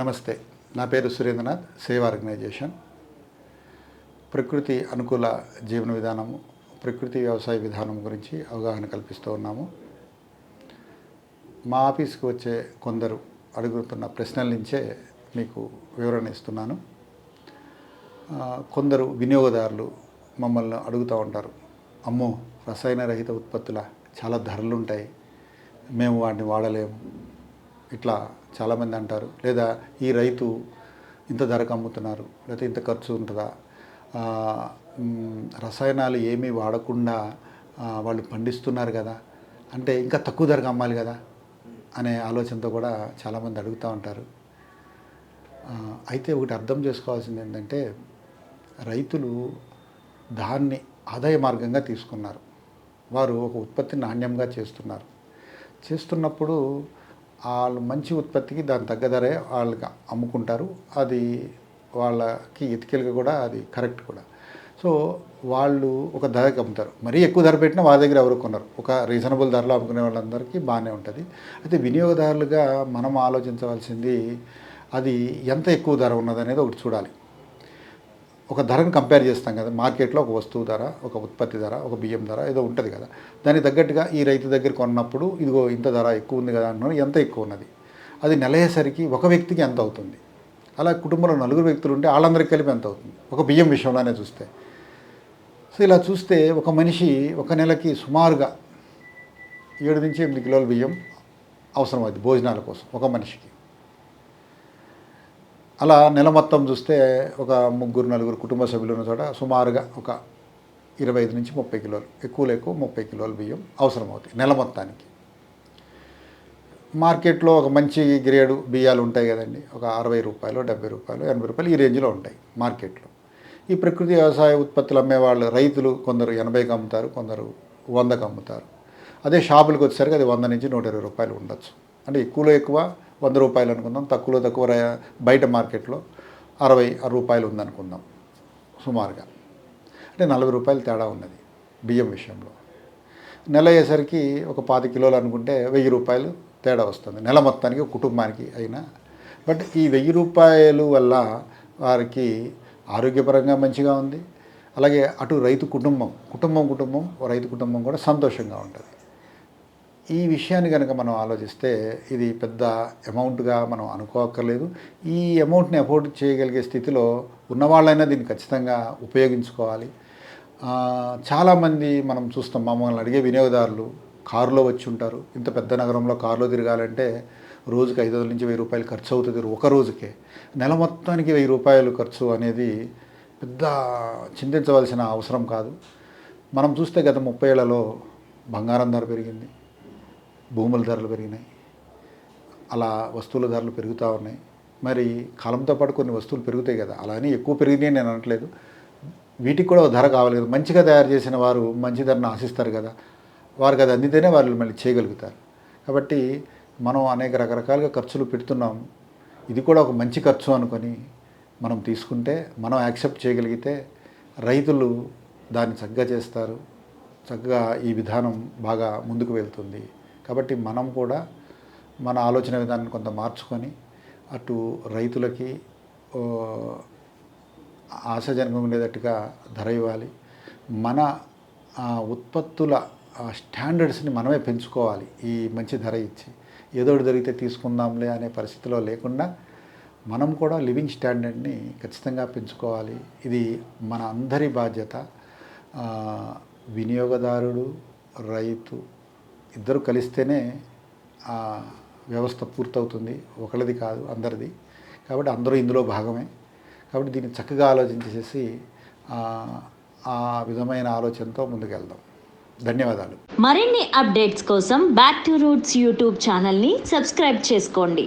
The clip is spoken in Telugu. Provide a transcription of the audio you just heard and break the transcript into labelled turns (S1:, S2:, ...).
S1: నమస్తే. నా పేరు సురేంద్రనాథ్ సేవ్ ఆర్గనైజేషన్. ప్రకృతి అనుకూల జీవన విధానము ప్రకృతి వ్యవసాయ విధానం గురించి అవగాహన కల్పిస్తూ ఉన్నాము. మా ఆఫీస్కి వచ్చే కొందరు అడుగుతున్న ప్రశ్నల నుంచే మీకు వివరణ ఇస్తున్నాను. కొందరు వినియోగదారులు మమ్మల్ని అడుగుతూ ఉంటారు. అమ్మో రసాయన రహిత ఉత్పత్తుల చాలా ధరలు ఉంటాయి. మేము వాటిని వాడలేము. ఇట్లా చాలామంది అంటారు. లేదా ఈ రైతు ఇంత ధరకు అమ్ముతున్నారు లేకపోతే ఇంత ఖర్చు ఉంటుందా? రసాయనాలు ఏమీ వాడకుండా వాళ్ళు పండిస్తున్నారు కదా. అంటే ఇంకా తక్కువ ధరకు అమ్మాలి కదా అనే ఆలోచనతో కూడా చాలామంది అడుగుతూ ఉంటారు. అయితే ఒకటి అర్థం చేసుకోవాల్సింది ఏంటంటే రైతులు దాన్ని ఆదాయ మార్గంగా తీసుకున్నారు. వారు ఒక ఉత్పత్తిని నాణ్యంగా చేస్తున్నారు. చేస్తున్నప్పుడు వాళ్ళు మంచి ఉత్పత్తికి దాని తగ్గ ధరే వాళ్ళకి అమ్ముకుంటారు. అది వాళ్ళకి ఎతికెలుగా కూడా అది కరెక్ట్ కూడా. సో వాళ్ళు ఒక ధరకి అమ్ముతారు. మరీ ఎక్కువ ధర పెట్టినా వాళ్ళ దగ్గర ఎవరు కొన్నారు ఒక రీజనబుల్ ధరలో అమ్ముకునే వాళ్ళందరికీ బాగానే ఉంటుంది. అయితే వినియోగదారులుగా మనం ఆలోచించవలసింది అది ఎంత ఎక్కువ ధర ఉన్నదనేది ఒకటి చూడాలి. ఒక ధరను కంపేర్ చేస్తాం కదా మార్కెట్లో ఒక వస్తువు ధర ఒక ఉత్పత్తి ధర ఒక బియ్యం ధర ఏదో ఉంటుంది కదా. దానికి తగ్గట్టుగా ఈ రైతు దగ్గర కొన్నప్పుడు ఇదిగో ఇంత ధర ఎక్కువ ఉంది కదా అంటున్నారు ఎంత ఎక్కువ ఉన్నది? అది నెలయ్యేసరికి ఒక వ్యక్తికి ఎంత అవుతుంది? అలా కుటుంబంలో నలుగురు వ్యక్తులు ఉంటే వాళ్ళందరికీ కలిపి ఎంత అవుతుంది? ఒక బియ్యం విషయంలోనే చూస్తే. సో ఇలా చూస్తే ఒక మనిషి ఒక నెలకి సుమారుగా ఏడు నుంచి ఎనిమిది కిలోల బియ్యం అవసరమవుతుంది భోజనాల కోసం ఒక మనిషికి. అలా నెల మొత్తం చూస్తే ఒక ముగ్గురు నలుగురు కుటుంబ సభ్యులు ఉన్న చోట సుమారుగా ఒక ఇరవై ఐదు నుంచి ముప్పై కిలోలు ఎక్కువ ఎక్కువ ముప్పై కిలోలు బియ్యం అవసరం అవుతాయి నెల మొత్తానికి. మార్కెట్లో ఒక మంచి గ్రేడు బియ్యాలు ఉంటాయి కదండి ఒక అరవై రూపాయలు డెబ్బై రూపాయలు ఎనభై రూపాయలు ఈ రేంజ్లో ఉంటాయి మార్కెట్లో. ఈ ప్రకృతి వ్యవసాయ ఉత్పత్తులు అమ్మేవాళ్ళు రైతులు కొందరు ఎనభైకి అమ్ముతారు కొందరు వందకు అమ్ముతారు. అదే షాపులకు వచ్చేసరికి అది వంద నుంచి నూట ఇరవై రూపాయలు ఉండొచ్చు. అంటే ఎక్కువలో ఎక్కువ వంద రూపాయలు అనుకుందాం తక్కువలో తక్కువ బయట మార్కెట్లో అరవై రూపాయలు ఉందనుకుందాం సుమారుగా. అంటే నలభై రూపాయలు తేడా ఉన్నది బియ్యం విషయంలో. నెల అయ్యేసరికి ఒక పాతి కిలోలు అనుకుంటే వెయ్యి రూపాయలు తేడా వస్తుంది. నెల మొత్తానికి ఒక కుటుంబానికి అయినా. బట్ ఈ వెయ్యి రూపాయలు వల్ల వారికి ఆరోగ్యపరంగా మంచిగా ఉంది. అలాగే అటు రైతు కుటుంబం కుటుంబం కుటుంబం రైతు కుటుంబం కూడా సంతోషంగా ఉంటుంది. ఈ విషయాన్ని కనుక మనం ఆలోచిస్తే ఇది పెద్ద అమౌంట్గా మనం అనుకోక్కర్లేదు. ఈ అమౌంట్ని అఫోర్డ్ చేయగలిగే స్థితిలో ఉన్నవాళ్ళైనా దీన్ని ఖచ్చితంగా ఉపయోగించుకోవాలి. చాలామంది మనం చూస్తాం మమ్మల్ని అడిగే వినియోగదారులు కారులో వచ్చి ఉంటారు. ఇంత పెద్ద నగరంలో కారులో తిరగాలంటే రోజుకి ఐదు వందల నుంచి వెయ్యి రూపాయలు ఖర్చు అవుతుంది ఒక రోజుకే. నెల మొత్తానికి వెయ్యి రూపాయలు ఖర్చు అనేది పెద్ద చింతించవలసిన అవసరం కాదు. మనం చూస్తే గత ముప్పై ఏళ్ళలో బంగారం ధర పెరిగింది. భూముల ధరలు పెరిగినాయి. అలా వస్తువుల ధరలు పెరుగుతూ ఉన్నాయి. మరి కాలంతో పాటు కొన్ని వస్తువులు పెరుగుతాయి కదా. అలా అని ఎక్కువ పెరిగినాయి నేను అనట్లేదు. వీటికి కూడా ఒక ధర కావాలి కదా. మంచిగా తయారు చేసిన వారు మంచి ధరను ఆశిస్తారు కదా. వారికి అది అందితేనే వాళ్ళు మళ్ళీ చేయగలుగుతారు. కాబట్టి మనం అనేక రకరకాలుగా ఖర్చులు పెడుతున్నాం. ఇది కూడా ఒక మంచి ఖర్చు అనుకొని మనం తీసుకుంటే మనం యాక్సెప్ట్ చేయగలిగితే రైతులు దాన్ని చక్కగా చేస్తారు. చక్కగా ఈ విధానం బాగా ముందుకు వెళ్తుంది. కాబట్టి మనం కూడా మన ఆలోచన విధానాన్ని కొంత మార్చుకొని అటు రైతులకి ఆశాజనకం ఉండేటట్టుగా ధర ఇవ్వాలి. మన ఉత్పత్తుల స్టాండర్డ్స్ని మనమే పెంచుకోవాలి ఈ మంచి ధర ఇచ్చి. ఏదో ఒకటి జరిగితే తీసుకుందాంలే అనే పరిస్థితిలో లేకుండా మనం కూడా లివింగ్ స్టాండర్డ్ని ఖచ్చితంగా పెంచుకోవాలి. ఇది మన అందరి బాధ్యత. వినియోగదారుడు రైతు ఇద్దరు కలిస్తేనే ఆ వ్యవస్థ పూర్తవుతుంది. ఒకరిది కాదు అందరిది. కాబట్టి అందరూ ఇందులో భాగమే. కాబట్టి దీన్ని చక్కగా ఆలోచించేసి ఆ విధమైన ఆలోచనతో ముందుకెళ్దాం. ధన్యవాదాలు.
S2: మరిన్ని అప్డేట్స్ కోసం బ్యాక్ టు రూట్స్ యూట్యూబ్ ఛానల్ని సబ్స్క్రైబ్ చేసుకోండి.